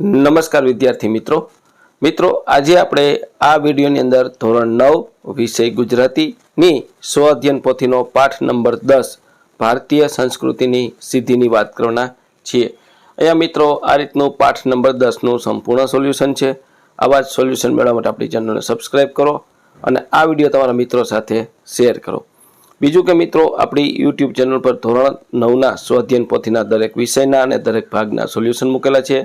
નમસ્કાર વિદ્યાર્થી મિત્રો. મિત્રો, આજે આપણે આ વિડીયોની અંદર ધોરણ નવ, વિષય ગુજરાતીની સ્વ અધ્યયન પોથીનો પાઠ નંબર દસ, ભારતીય સંસ્કૃતિની સિદ્ધિની વાત કરવાના છીએ. અહીંયા મિત્રો, આ રીતનું પાઠ નંબર દસનું સંપૂર્ણ સોલ્યુશન છે. આવા જ સોલ્યુશન મેળવવા માટે આપણી ચેનલને સબસ્ક્રાઈબ કરો અને આ વીડિયો તમારા મિત્રો સાથે શેર કરો. બીજું કે મિત્રો, આપણી યુટ્યુબ ચેનલ પર ધોરણ નવના સ્વઅધ્યયન પોથીના દરેક વિષયના અને દરેક ભાગના સોલ્યુશન મૂકેલા છે.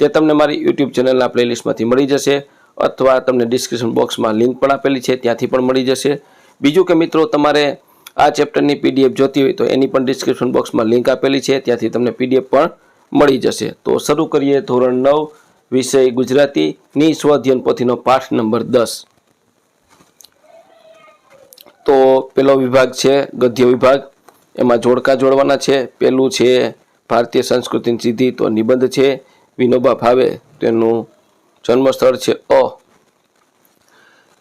તે તમને મારી યુટ્યુબ ચેનલના પ્લેલિસ્ટમાંથી મળી જશે અથવા તમને ડિસ્ક્રિપ્શન બોક્સમાં લિંક પણ આપેલી છે, ત્યાંથી પણ મળી જશે. બીજું કે મિત્રો, તમારે આ ચેપ્ટરની પીડીએફ જોતી હોય તો એની પણ ડિસ્ક્રિપ્શન બોક્સમાં લિંક આપેલી છે, ત્યાંથી તમને પીડીએફ પણ મળી જશે. તો શરૂ કરીએ ધોરણ નવ, વિષય ગુજરાતીની સ્વઅધ્યયન પોથીનો પાઠ નંબર દસ. તો પેલો વિભાગ છે, ગદ્ય વિભાગ. એમાં જોડકા જોડવાના છે. પેલું છે, ભારતીય સંસ્કૃતિની સિદ્ધિ તો નિબંધ છે. વિનોબા ભાવે તેનું જન્મસ્થળ છે અ.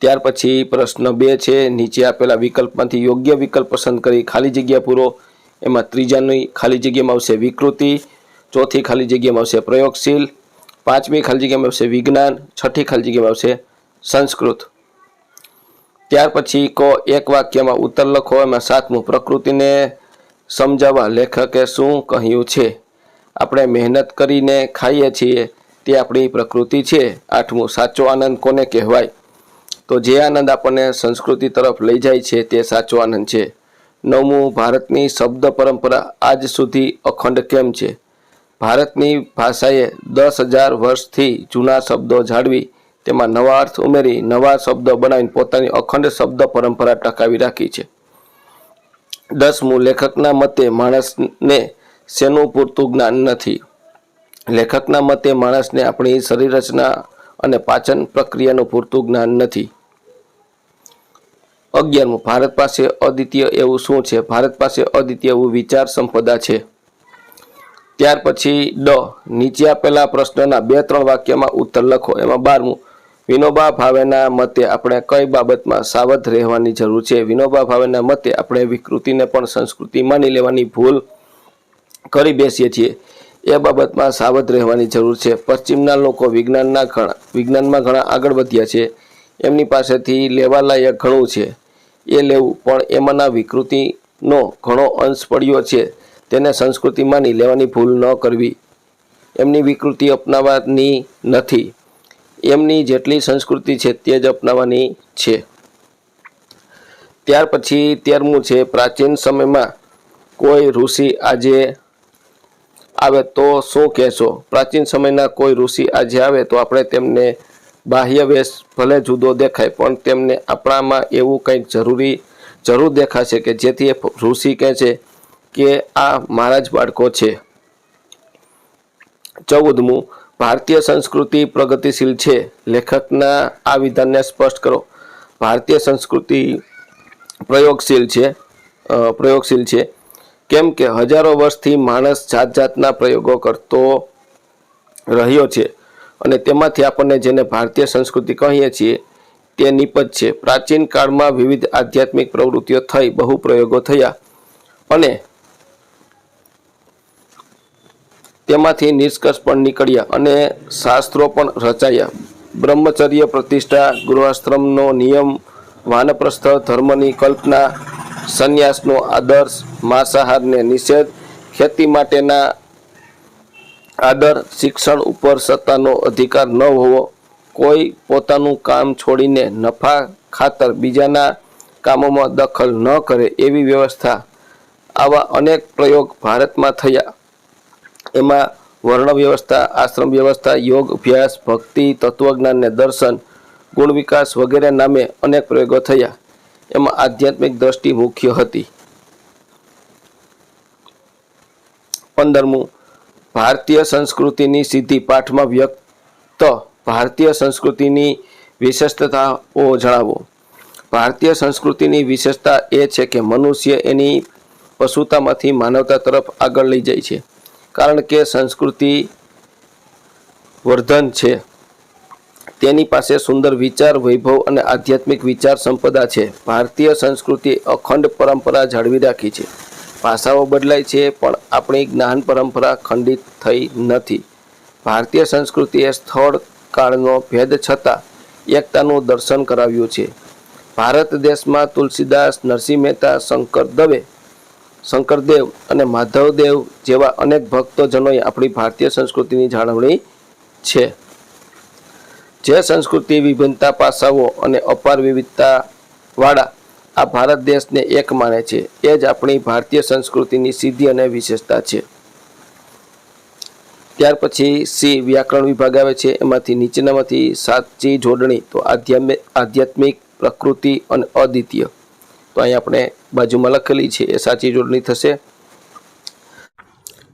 ત્યાર પછી પ્રશ્ન બે છે, નીચે આપેલા વિકલ્પમાંથી યોગ્ય વિકલ્પ પસંદ કરી ખાલી જગ્યા પૂરો. એમાં ત્રીજાની ખાલી જગ્યામાં આવશે વિકૃતિ. ચોથી ખાલી જગ્યામાં આવશે પ્રયોગશીલ. પાંચમી ખાલી જગ્યામાં આવશે વિજ્ઞાન. છઠ્ઠી ખાલી જગ્યામાં આવશે સંસ્કૃત. ત્યાર પછી કો એક વાક્યમાં ઉત્તર લખો, એમાં સાતમું પ્રકૃતિને સમજાવવા લેખકે શું કહ્યું છે? આપણે મહેનત કરીને ખાઈએ છીએ, તે આપણી પ્રકૃતિ છે. આઠમું, સાચો આનંદ કોને કહેવાય? તો જે આનંદ આપણને સંસ્કૃતિ તરફ લઈ જાય છે, તે સાચો આનંદ છે. નવમું, ભારતની શબ્દ પરંપરા આજ સુધી અખંડ કેમ છે? ભારતની ભાષાએ દસ હજાર વર્ષથી જૂના શબ્દો જાળવી, તેમાં નવા અર્થ ઉમેરી, નવા શબ્દો બનાવીને પોતાની અખંડ શબ્દ પરંપરા ટકાવી રાખી છે. દસમું, લેખકના મતે માણસને શેનું પૂરતું જ્ઞાન નથી. લેખકના મતે માણસને આપણી શરીર રચના અને પાચન પ્રક્રિયાનું પૂરતું જ્ઞાન નથી. અગિયારમું ભારત પાસે અદ્વિતીય એવું શું છે? ભારત પાસે અદ્વિતીય એવું વિચાર સંપદા છે. ત્યાર પછી ડ, નીચે આપેલા પ્રશ્નના બે ત્રણ વાક્યમાં ઉત્તર લખો. એમાં બારમું, વિનોબા ભાવેના મતે આપણે કઈ બાબતમાં સાવધ રહેવાની જરૂર છે? વિનોબા ભાવેના મતે આપણે વિકૃતિને પણ સંસ્કૃતિ માની લેવાની ભૂલ કરી બેસીએ છીએ. એ બાબતમાં સાવધ રહેવાની જરૂર છે. પશ્ચિમના લોકો વિજ્ઞાનના ઘણા વિજ્ઞાનમાં ઘણા આગળ વધ્યા છે. એમની પાસેથી લેવાલાયક ઘણું છે. એ લેવું પણ એમાંના વિકૃતિનો ઘણો અંશ પડ્યો છે. તેને સંસ્કૃતિ માની લેવાની ભૂલ ન કરવી. એમની વિકૃતિ અપનાવવાની નથી. એમની જેટલી સંસ્કૃતિ છે તે જ અપનાવવાની છે. ત્યાર પછી તેરમું છે પ્રાચીન સમયમાં કોઈ ઋષિ આજે આવે તો શું કહેશો? પ્રાચીન સમયના કોઈ ઋષિ આજે આવે તો આપણે તેમને બાહ્ય વેશ ભલે જુદો દેખાય, પણ તેમને આપણામાં એવું કંઈક જરૂરી જરૂર દેખાશે કે જેથી એ ઋષિ કહે છે કે આ મારા જ બાળકો છે. ચૌદમું, ભારતીય સંસ્કૃતિ પ્રગતિશીલ છે. લેખકના આ વિધાનને સ્પષ્ટ કરો. ભારતીય સંસ્કૃતિ પ્રયોગશીલ છે પ્રયોગશીલ છે. કેમ કે હજારો વર્ષથી માણસ જાત જાતના પ્રયોગો કરતો રહ્યો છે અને તેમાંથી આપણને જેને ભારતીય સંસ્કૃતિ કહીએ છીએ તે નિપજ છે. પ્રાચીન કાળમાં વિવિધ આધ્યાત્મિક પ્રવૃત્તિઓ થઈ, બહુ પ્રયોગો થયા અને તેમાંથી નિષ્કર્ષ પણ નીકળ્યા અને શાસ્ત્રો પણ રચાયા. બ્રહ્મચર્ય પ્રતિષ્ઠા, ગૃહાશ્રમનો નિયમ, વાનપ્રસ્થ ધર્મની કલ્પના સંન્યાસનો આદર્શ માંસાહારને નિષેધ, ખેતી માટેના આદર, શિક્ષણ ઉપર સત્તાનો અધિકાર ન હોવો, કોઈ પોતાનું કામ છોડીને નફા ખાતર બીજાના કામોમાં દખલ ન કરે એવી વ્યવસ્થા આવા અનેક પ્રયોગ ભારતમાં થયા. એમાં વર્ણ વ્યવસ્થા, આશ્રમ વ્યવસ્થા, યોગ અભ્યાસ, ભક્તિ, તત્વજ્ઞાનને દર્શન, ગુણ વિકાસ વગેરે નામે અનેક પ્રયોગો થયા. એમાં આધ્યાત્મિક દ્રષ્ટિ મુખ્ય હતી. પંદરમું, ભારતીય સંસ્કૃતિની સિદ્ધિ પાઠમાં વ્યક્ત ભારતીય સંસ્કૃતિની વિશેષતાઓ જણાવો. ભારતીય સંસ્કૃતિની વિશેષતા એ છે કે મનુષ્ય એની પશુતામાંથી માનવતા તરફ આગળ લઈ જાય છે. કારણ કે સંસ્કૃતિ વર્ધન છે. તેની પાસે સુંદર વિચાર, વૈભવ અને આધ્યાત્મિક વિચાર સંપદા છે. ભારતીય સંસ્કૃતિ અખંડ પરંપરા જાળવી રાખી છે. ભાષાઓ બદલાય છે, પણ આપણી જ્ઞાન પરંપરા ખંડિત થઈ નથી. ભારતીય સંસ્કૃતિએ સ્થળ, કાળનો ભેદ છતાં એકતાનું દર્શન કરાવ્યું છે. ભારત દેશમાં તુલસીદાસ, નરસિંહ મહેતા, શંકર દવે, શંકરદેવ અને માધવદેવ જેવા અનેક ભક્તોજનોએ આપણી ભારતીય સંસ્કૃતિની જાળવણી છે. જે સંસ્કૃતિ વિભિન્નતા પાસાઓ અને અપાર વિવિધતાવાળા આ ભારત દેશને એક માને છે, એ જ આપણી ભારતીય સંસ્કૃતિની સિદ્ધિ અને વિશેષતા છે. ત્યાર પછી સી વ્યાકરણ વિભાગ આવે છે, એમાંથી નીચેનામાંથી સાચી જોડણી, તો આધ્યાત્મિક આધ્યાત્મિક પ્રકૃતિ અને અદ્વિતીય. તો અહીં આપણે બાજુમાં લખેલી છે, એ સાચી જોડણી થશે.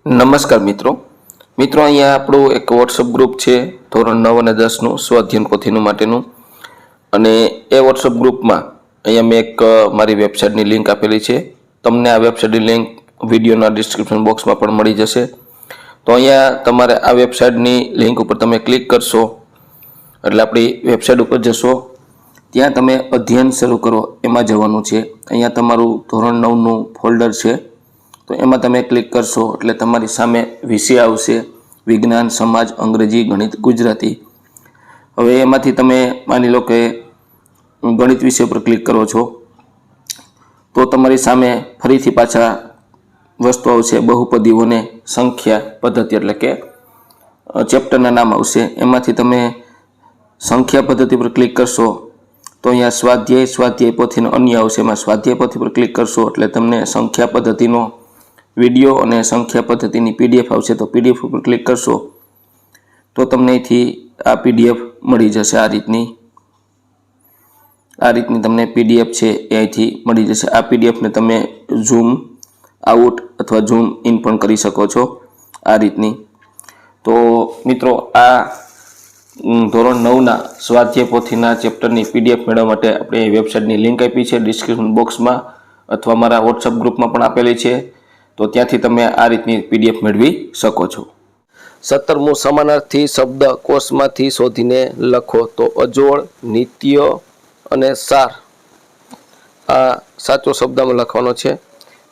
નમસ્કાર મિત્રો. મિત્રો, અહીંયા આપણું એક વોટ્સઅપ ગ્રુપ છે, ધોરણ નવ અને દસનું સ્વાધ્યન પોથીનું માટેનું. અને એ વોટ્સઅપ ગ્રુપમાં અહીંયા મેં એક મારી વેબસાઇટની લિંક આપેલી છે. તમને આ વેબસાઇટની લિંક વિડીયોના ડિસ્ક્રિપ્શન બોક્સમાં પણ મળી જશે. તો અહીંયા તમારે આ વેબસાઇટની લિંક ઉપર તમે ક્લિક કરશો, એટલે આપણી વેબસાઇટ ઉપર જશો. ત્યાં તમે અધ્યયન શરૂ કરો, એમાં જવાનું છે. અહીંયા તમારું ધોરણ નવનું ફોલ્ડર છે. તો એમાં તમે ક્લિક કરશો એટલે તમારી સામે વિષય આવશે. વિજ્ઞાન, સમાજ, અંગ્રેજી, ગણિત, ગુજરાતી. હવે એમાંથી તમે માની લો કે ગણિત વિષય પર ક્લિક કરો છો, તો તમારી સામે ફરીથી પાછા વસ્તુ આવશે, બહુપદીઓને સંખ્યા પદ્ધતિ એટલે કે ચેપ્ટરના નામ આવશે. એમાંથી તમે સંખ્યા પદ્ધતિ પર ક્લિક કરશો, તો અહીંયા સ્વાધ્યાય સ્વાધ્યાય પોથીનો અન્ય આવશે. એમાં સ્વાધ્યાય પોથી પર ક્લિક કરશો એટલે તમને સંખ્યા પદ્ધતિનો વીડિયો અને સંખ્યા પદ્ધતિની પીડીએફ આવશે તો પીડીએફ ઉપર ક્લિક કરશો. તો તમને અહીંથી આ પીડીએફ મળી જશે આ રીતની. આ રીતની તમને પીડીએફ છે એ અહીંથી મળી જશે. આ પીડીએફને તમે ઝૂમ આઉટ અથવા ઝૂમ ઇન પણ કરી શકો છો આ રીતની. તો મિત્રો આ ધોરણ નવના સ્વાધ્યાય પોથીના ચેપ્ટરની પીડીએફ મેળવવા માટે આપણે વેબસાઇટની લિંક આપી છે. ડિસ્ક્રિપ્શન બોક્સમાં અથવા મારા વોટ્સઅપ ગ્રુપમાં પણ આપેલી છે. તો ત્યાંથી તમે આ રીતની પીડીએફ મેળવી શકો છો. સત્તરમું સમાનાર્થી શબ્દ કોષમાંથી શોધીને લખો તો અજોડ, નિત્ય અને સાર. આ સાચો શબ્દમાં લખવાનો છે.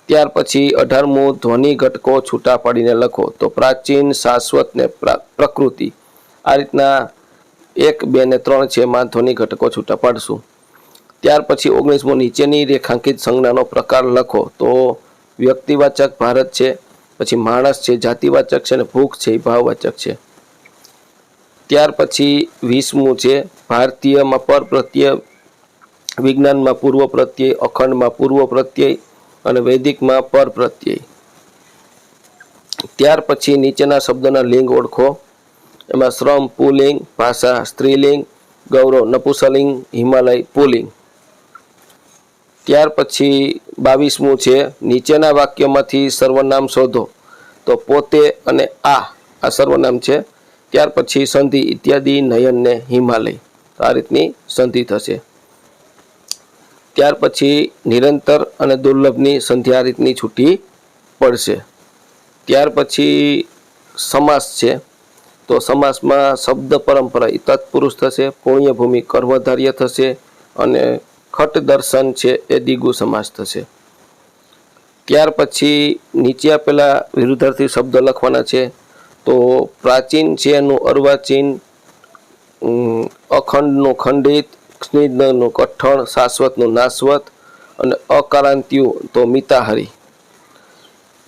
ત્યાર પછી અઢારમું ધ્વનિ ઘટકો છૂટા પાડીને લખો તો પ્રાચીન, શાશ્વત ને પ્રા- પ્રકૃતિ. આ રીતના એક, બે ને ત્રણ છે એમાં ધ્વનિ ઘટકો છૂટા પાડશું. ત્યાર પછી ઓગણીસમો નીચેની રેખાંકિત સંજ્ઞાનો પ્રકાર લખો તો વ્યક્તિવાચક ભારત છે, પછી માણસ છે, જાતિવાચક છે અને ભૂખ છે, એ ભાવવાચક છે. ત્યાર પછી વીસમું છે, ભારતીયમાં પર પ્રત્યય, વિજ્ઞાનમાં પૂર્વ પ્રત્યય, અખંડમાં પૂર્વ પ્રત્યય અને વૈદિકમાં પર પ્રત્યય. ત્યાર પછી નીચેના શબ્દોના લિંગ ઓળખો. એમાં શ્રમ, પુલિંગ, ભાષા, સ્ત્રીલિંગ, ગૌરવ નપુસલિંગ હિમાલય, પુલિંગ. ત્યાર પછી બાવીસમું છે, નીચેના વાક્યમાંથી સર્વનામ શોધો. તો પોતે અને આ આ સર્વનામ છે. ત્યાર પછી સંધિ ઇત્યાદિ નયનને હિમાલય. આ રીતની સંધિ થશે. ત્યાર પછી નિરંતર અને દુર્લભની સંધિ આ રીતની છૂટી પડશે. ત્યાર પછી સમાસ છે. તો સમાસમાં શબ્દ પરંપરા એ તત્પુરુષ થશે, પુણ્યભૂમિ કર્મધાર્ય થશે અને ખટ દર્શન છે એ દિગુ સમાસ થશે. ત્યાર પછી નીચે આપેલા વિરુદ્ધાર્થી શબ્દ લખવાના છે, તો પ્રાચીન છે એનું અર્વાચીન અખંડનું ખંડિત, સ્નિગ્ધનું કઠણ, શાશ્વતનું નાશવત અને અકારાંતિયું, તો મિતાહારી.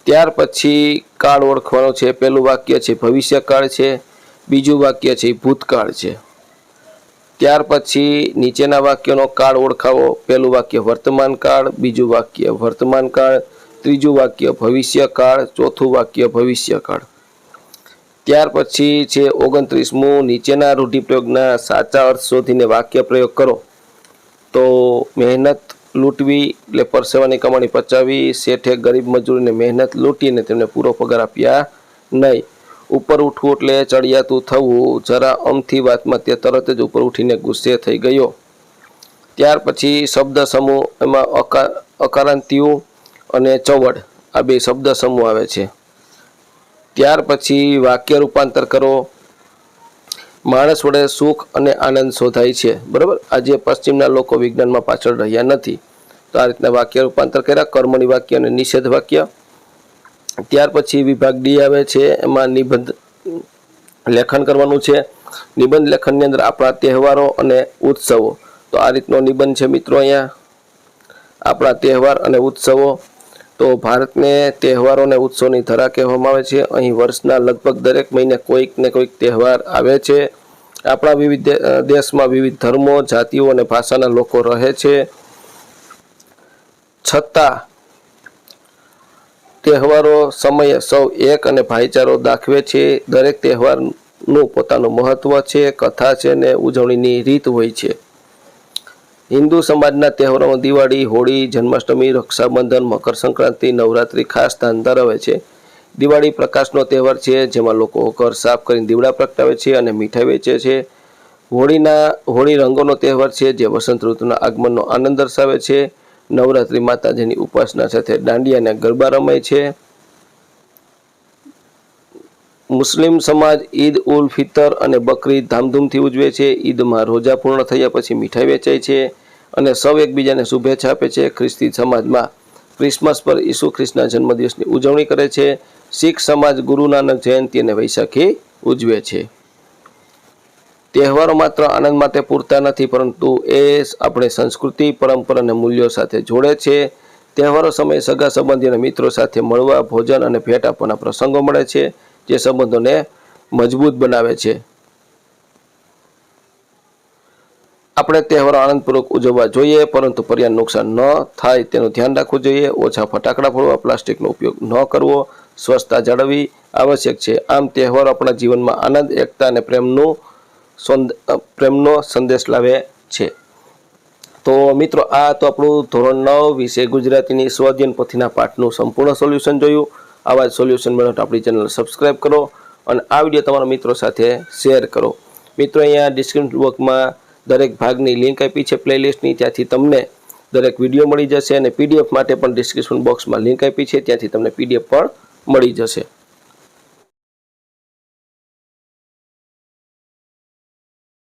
ત્યાર પછી કાળ ઓળખવાનો છે, પહેલું વાક્ય છે ભવિષ્યકાળ છે, બીજું વાક્ય છે ભૂતકાળ છે. ત્યાર પછી નીચેના વાક્યનો કાળ ઓળખાવો. પહેલું વાક્ય વર્તમાન કાળ, બીજું વાક્ય વર્તમાન કાળ, ત્રીજું વાક્ય ભવિષ્યકાળ ચોથું વાક્ય ભવિષ્યકાળ ત્યાર પછી છે ઓગણત્રીસમું નીચેના રૂઢિપ્રયોગના સાચા અર્થ શોધીને વાક્ય પ્રયોગ કરો. તો મહેનત લૂંટવી એટલે પરસેવાની કમાણી પચાવી, શેઠે ગરીબ મજૂરીને મહેનત લૂંટીને તેમને પૂરો પગાર આપ્યા નહીં. ઉપર ઉઠવું એટલે ચડિયાતું થવું, જરા અમથી વાતમાં તે તરત જ ઉપર ઉઠીને ગુસ્સે થઈ ગયો. ત્યાર પછી શબ્દ સમૂહ એમાં અકા અકારાંતિયું અને ચવડ, આ બે શબ્દ સમૂહ આવે છે. ત્યાર પછી વાક્ય રૂપાંતર કરો. માણસ વડે સુખ અને આનંદ શોધાય છે. બરાબર? આજે પશ્ચિમના લોકો વિજ્ઞાનમાં પાછળ રહ્યા નથી. તો આ રીતના વાક્ય રૂપાંતર કર્યા કર્મણી વાક્ય અને નિષેધ વાક્ય. ત્યાર પછી વિભાગ ડી આવે છે, એમાં નિબંધ લેખન કરવાનું છે. નિબંધ લેખનની અંદર આપણા તહેવારો અને ઉત્સવો. તો આ રીતનો નિબંધ છે મિત્રો અહીંયા. આપણા તહેવાર અને ઉત્સવો. તો ભારતને તહેવારો અને ઉત્સવની ધરા કહેવામાં આવે છે. અહીં વર્ષના લગભગ દરેક મહિને કોઈક ને કોઈક તહેવાર આવે છે. આપણા વિવિધ દેશમાં વિવિધ ધર્મો, જાતિઓ અને ભાષાના લોકો રહે છે. છતાં તહેવારો સમયે સૌ એક અને ભાઈચારો દાખવે છે. દરેક તહેવારનું પોતાનું મહત્વ છે, કથા છે ને ઉજવણીની રીત હોય છે. હિન્દુ સમાજના તહેવારોમાં દિવાળી, હોળી, જન્માષ્ટમી, રક્ષાબંધન મકર સંક્રાંતિ નવરાત્રિ ખાસ સ્થાન ધરાવે છે. દિવાળી પ્રકાશનો તહેવાર છે, જેમાં લોકો ઘર સાફ કરીને દીવડા પ્રગટાવે છે અને મીઠાઈ વેચે છે. હોળીના, હોળી રંગોનો તહેવાર છે, જે વસંત ઋતુના આગમનનો આનંદ દર્શાવે છે. નવરાત્રિ માતાજીની ઉપાસના સાથે દાંડિયાના ગરબા રમાય છે. મુસ્લિમ સમાજ ઈદ ઉલ ફિતર અને બકરી ધામધૂમથી ઉજવે છે. ઈદમાં રોજા પૂર્ણ થયા પછી મીઠાઈ વેચાય છે અને સૌ એકબીજાને શુભેચ્છા આપે છે. ખ્રિસ્તી સમાજમાં ક્રિસમસ પર ઈસુ ખ્રિસ્તના જન્મદિવસની ઉજવણી કરે છે. શીખ સમાજ ગુરુ નાનક જયંતિ અને વૈશાખી ઉજવે છે. તહેવારો માત્ર આનંદ માટે પૂરતા નથી, પરંતુ એ આપણે સંસ્કૃતિ, પરંપરા અને મૂલ્યો સાથે જોડે છે. તહેવારો સમયે સગા સંબંધી અને મિત્રો સાથે મળવા, ભોજન અને ભેટ આપવાના પ્રસંગો મળે છે, જે સંબંધોને મજબૂત બનાવે છે. આપણે તહેવારો આનંદપૂર્વક ઉજવવા જોઈએ, પરંતુ પર્યાવરણ નુકસાન ન થાય તેનું ધ્યાન રાખવું જોઈએ. ઓછા ફટાકડા ફોડવા, પ્લાસ્ટિકનો ઉપયોગ ન કરવો, સ્વચ્છતા જાળવવી આવશ્યક છે. આમ તહેવારો આપણા જીવનમાં આનંદ, એકતા અને પ્રેમનું પ્રેમનો સંદેશ લાવે છે. તો મિત્રો, આ તો આપણું ધોરણ નવ વિશે ગુજરાતીની સ્વાધ્યન પોથીના પાઠનું સંપૂર્ણ સોલ્યુશન જોયું. આવા જ સોલ્યુશન મેળવવા આપણી ચેનલ સબસ્ક્રાઈબ કરો અને આ વીડિયો તમારા મિત્રો સાથે શેર કરો. મિત્રો, અહીંયા ડિસ્ક્રિપ્શન બોક્સમાં દરેક ભાગની લિંક આપી છે પ્લેલિસ્ટની. ત્યાંથી તમને દરેક વીડિયો મળી જશે અને પીડીએફ માટે પણ ડિસ્ક્રિપ્શન બોક્સમાં લિંક આપી છે. ત્યાંથી તમને પીડીએફ પણ મળી જશે.